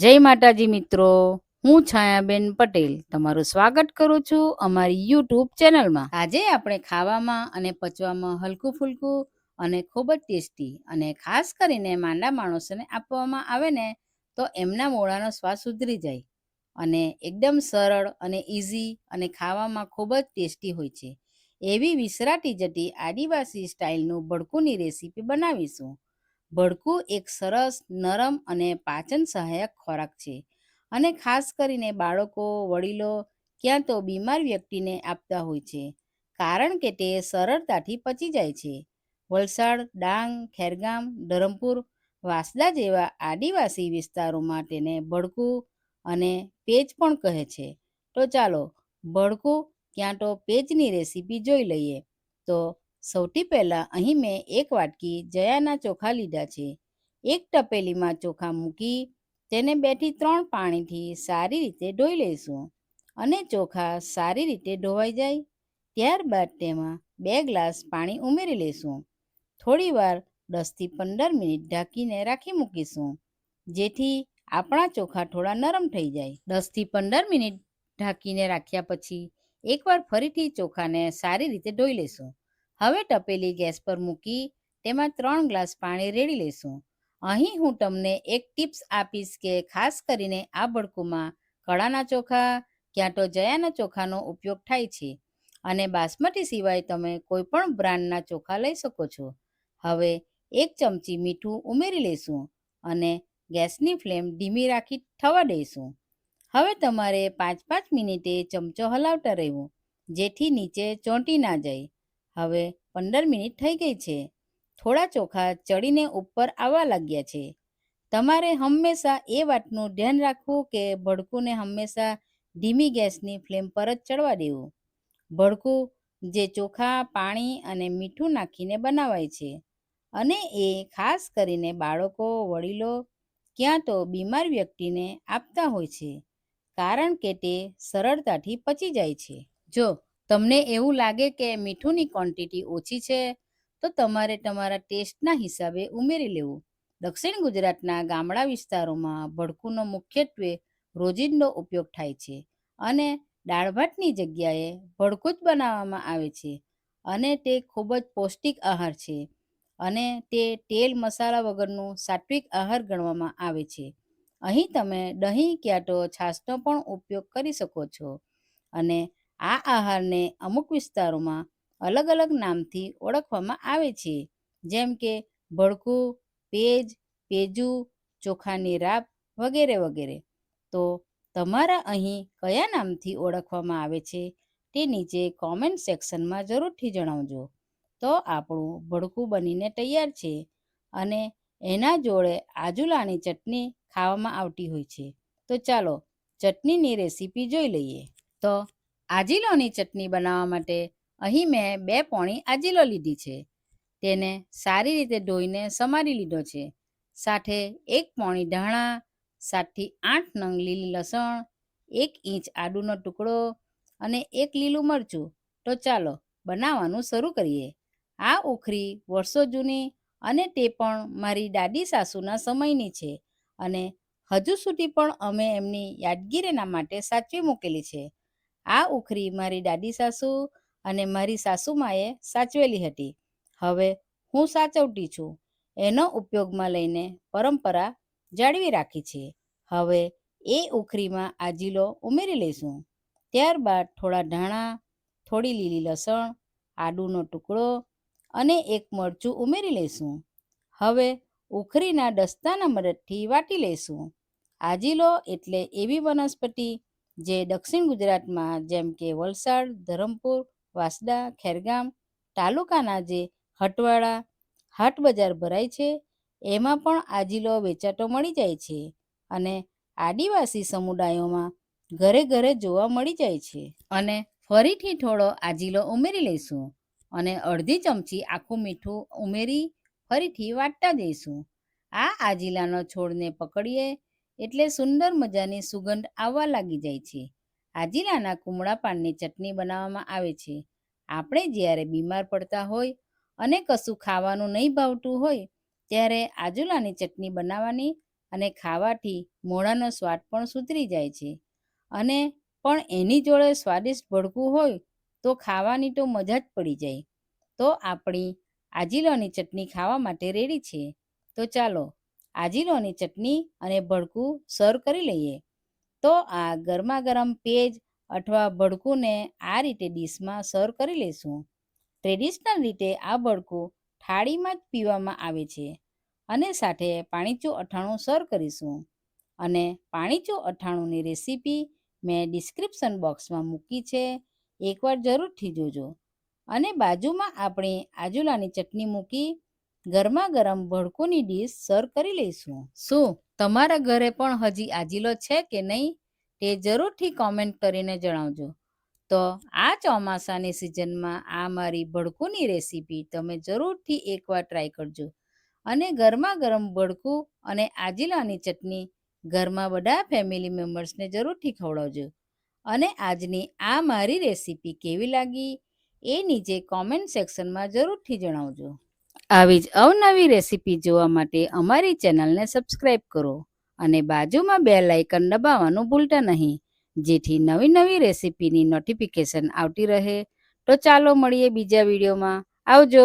જય માતાજી મિત્રો, હું છાયાબેન પટેલ તમારું સ્વાગત કરું છું અમારી યુટ્યુબ ચેનલમાં. આજે આપણે ખાવામાં અને પચવામાં હલકું ફૂલકું અને ખૂબ જ ટેસ્ટી અને ખાસ કરીને માંડા માણસોને આપવામાં આવે ને, તો એમના મોઢાનો સ્વાદ સુધરી જાય અને એકદમ સરળ અને ઇઝી અને ખાવામાં ખૂબ જ ટેસ્ટી હોય છે. એવી વિસરાટી જટી આદિવાસી સ્ટાઇલનું ભડકુંની રેસીપી બનાવીશું. ભડકું એક સરસ, નરમ અને પાચન સહાયક ખોરાક છે. અને ખાસ કરીને બાળકો, વડીલો ક્યાં તો બીમાર વ્યક્તિને આપતા હોય છે, કારણ કે તે સરળતાથી પચી જાય છે. વલસાડ, ડાંગ, ખેરગામ, ધરમપુર, વાંસદા જેવા આદિવાસી વિસ્તારોમાં તેને ભડકું અને પેજ પણ કહે છે. તો ચાલો ભડકું ક્યાં તો પેજની રેસીપી જોઈ લઈએ. તો સૌથી પહેલાં અહીં મેં એક વાટકી જયાના ચોખા લીધા છે. એક તપેલીમાં ચોખા મૂકી તેને બેથી ત્રણ પાણીથી સારી રીતે ધોઈ લઈશું અને ચોખા સારી રીતે ધોવાઈ જાય. ત્યારબાદ તેમાં બે ગ્લાસ પાણી ઉમેરી લઈશું. થોડીવાર દસથી પંદર મિનિટ ઢાંકીને રાખી મૂકીશું, જેથી આપણા ચોખા થોડા નરમ થઈ જાય. દસથી પંદર મિનિટ ઢાંકીને રાખ્યા પછી એકવાર ફરીથી ચોખાને સારી રીતે ધોઈ લઈશું. હવે તપેલી ગેસ પર મૂકી તેમાં ત્રણ ગ્લાસ પાણી રેડી લઈશું. અહીં હું તમને એક ટિપ્સ આપીશ કે ખાસ કરીને આ ભડકુમાં કળાના ચોખા, ક્યાં તો જયાના ચોખાનો ઉપયોગ થાય છે અને બાસમતી સિવાય તમે કોઈ પણ બ્રાન્ડના ચોખા લઈ શકો છો. હવે એક ચમચી મીઠું ઉમેરી લઈશું અને ગેસની ફ્લેમ ધીમી રાખી થવા દઈશું. હવે તમારે પાંચ પાંચ મિનિટે ચમચો હલાવતા રહેવું, જેથી નીચે ચોંટી ના જાય. હવે પંદર મિનિટ થઈ ગઈ છે. થોડા ચોખા ચડીને ઉપર આવવા લાગ્યા છે. તમારે હંમેશા એ વાતનું ધ્યાન રાખવું કે ભડકુંને હંમેશા ધીમી ગેસની ફ્લેમ પર જ ચડવા દેવું. ભડકું જે ચોખા, પાણી અને મીઠું નાખીને બનાવાય છે અને એ ખાસ કરીને બાળકો, વડીલો ક્યાં તો બીમાર વ્યક્તિને આપતા હોય છે. કારણ કે તે સરળતાથી પચી જાય છે. જો તમને એવું લાગે કે મીઠુંની ક્વોન્ટિટી ઓછી છે, તો તમારે તમારા ટેસ્ટના હિસાબે ઉમેરી લેવું. દક્ષિણ ગુજરાતના ગામડા વિસ્તારોમાં ભડકુંનો મુખ્યત્વે રોજિંદો ઉપયોગ થાય છે અને દાળ ભાતની જગ્યાએ ભડકું જ બનાવવામાં આવે છે અને તે ખૂબ જ પૌષ્ટિક આહાર છે અને તે તેલ મસાલા વગરનું સાત્વિક આહાર ગણવામાં આવે છે. અહીં તમે દહીં ક્યાં તો છાશનો પણ ઉપયોગ કરી શકો છો અને આ આહારને અમુક વિસ્તારોમાં અલગ અલગ નામથી ઓળખવામાં આવે છે. જેમ કે ભડકું, પેજ, પેજુ, ચોખાની રાબ વગેરે વગેરે. તો તમારા અહીં કયા નામથી ઓળખવામાં આવે છે તે નીચે કોમેન્ટ સેક્શનમાં જરૂરથી જણાવજો. તો આપણું ભડકું બનીને તૈયાર છે અને એના જોડે આજુલાની ચટણી ખાવામાં આવતી હોય છે. તો ચાલો ચટણીની રેસીપી જોઈ લઈએ. તો આજીલોની ચટણી બનાવવા માટે અહીં મેં બે પોણી આજીલો લીધી છે. તેને સારી રીતે ધોઈને સમારી લીધો છે. સાથે એક પોણી ધાણા, સાતથી આઠ નંગ લીલી લસણ, એક ઇંચ આદુનો ટુકડો અને એક લીલું મરચું. તો ચાલો બનાવવાનું શરૂ કરીએ. આ ઉખરી વર્ષો જૂની અને તે પણ મારી દાદી સાસુના સમયની છે અને હજુ સુધી પણ અમે એમની યાદગીરીના માટે સાચવી મૂકેલી છે. આ ઉખરી મારી દાદી સાસુ અને મારી સાસુમાએ સાચવેલી હતી. હવે હું સાચવતી છું. એનો ઉપયોગમાં લઈને પરંપરા જાળવી રાખી છે. હવે એ ઉખરીમાં આજીલો ઉમેરી લઈશું. ત્યારબાદ થોડા ધાણા, થોડી લીલી લસણ આદુનો ટુકડો અને એક મરચું ઉમેરી લઈશું. હવે ઉખરીના દસ્તાના મદદથી વાટી લઈશું. આજીલો એટલે એવી વનસ્પતિ જે દક્ષિણ ગુજરાતમાં જેમ કે વલસાડ, ધરમપુર, વાસદા, ખેરગામ તાલુકાના જે હટવાડા હાટ બજાર ભરાય છે, એમાં પણ આજીલો વેચાતો મળી જાય છે અને આદિવાસી સમુદાયોમાં ઘરે ઘરે જોવા મળી જાય છે. અને ફરીથી થોડો આજીલો ઉમેરી લઈશું અને અડધી ચમચી આખું મીઠું ઉમેરી ફરીથી વાટતા જઈશું. આ આજીલાનો છોડને પકડીએ એટલે સુંદર મજાની સુગંધ આવવા લાગી જાય છે. આજીલાના કુમળા પાનની ચટણી બનાવવામાં આવે છે. આપણે જ્યારે બીમાર પડતા હોય અને કશું ખાવાનું નહીં ભાવતું હોય, ત્યારે આજુલાની ચટણી બનાવવાની અને ખાવાથી મોઢાનો સ્વાદ પણ સુધરી જાય છે. અને પણ એની જોડે સ્વાદિષ્ટ ભડકું હોય, તો ખાવાની તો મજા જ પડી જાય. તો આપણી આજીલોની ચટણી ખાવા માટે રેડી છે. તો ચાલો આજીલોની ચટણી અને ભડકું સર્વ કરી લઈએ. તો આ ગરમા ગરમ પેજ અથવા ભડકુંને આ રીતે ડીશમાં સર્વ કરી લઈશું. ટ્રેડિશનલ રીતે આ ભડકું થાળીમાં જ પીવામાં આવે છે અને સાથે પાણીચું અઠાણું સર્વ કરીશું. અને પાણીચું અઠાણુંની રેસીપી મેં ડિસ્ક્રિપ્શન બોક્સમાં મૂકી છે. એકવાર જરૂરથી જોજો. અને બાજુમાં આપણે આજુલાની ચટણી મૂકી ગરમા ગરમ ભડકુની ડીશ સર્વ કરી લઈશું. શું, તમારા ઘરે પણ હજી આજીલો છે કે નહીં? તે જરૂરથી કોમેન્ટ કરીને જણાવજો. તો આ ચોમાસાની સિઝનમાં આ મારી ભડકુની રેસીપી તમે જરૂરથી એકવાર ટ્રાય કરજો. અને ગરમા ગરમ ભડકું અને આજીલાની ચટણી ઘરમાં બધા ફેમિલી મેમ્બર્સને જરૂરથી ખવડાવજો. અને આજની આ મારી રેસીપી કેવી લાગી, એ નીચે કોમેન્ટ સેક્શનમાં જરૂરથી જણાવજો. આવી જ અવનવી રેસીપી જોવા માટે અમારી ચેનલને સબસ્ક્રાઇબ કરો અને બાજુમાં બે લાઇકન દબાવવાનું ભૂલતા નહીં. જેથી નવી નવી રેસીપીની નોટિફિકેશન આવતી રહે. તો ચાલો મળીએ બીજા વિડીયોમાં. આવજો!